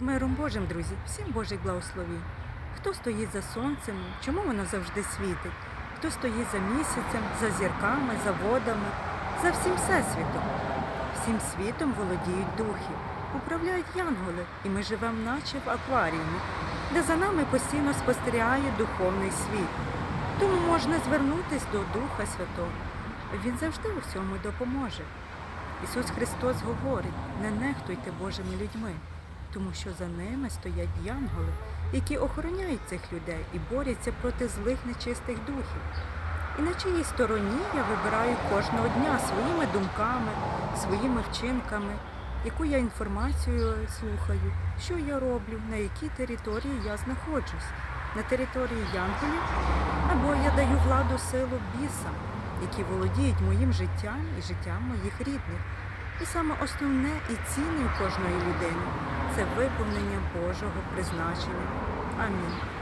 З миром Божим, друзі, всім Божих благословів. Хто стоїть за сонцем, чому воно завжди світить? Хто стоїть за місяцем, за зірками, за водами, за всім всесвітом? Всім світом володіють духи, управляють янголи, і ми живемо наче в акваріумі, де за нами постійно спостерігає духовний світ. Тому можна звернутись до Духа Святого. Він завжди у всьому допоможе. Ісус Христос говорить: не нехтуйте Божими людьми, тому що за ними стоять янголи, які охороняють цих людей і борються проти злих нечистих духів. І на чиїй стороні я вибираю кожного дня своїми думками, своїми вчинками, яку я інформацію слухаю, що я роблю, на якій території я знаходжусь, на території янголів, або я даю владу силу бісам, які володіють моїм життям і життям моїх рідних. І саме основне і цінне кожної людини це виповнення Божого призначення. Амінь.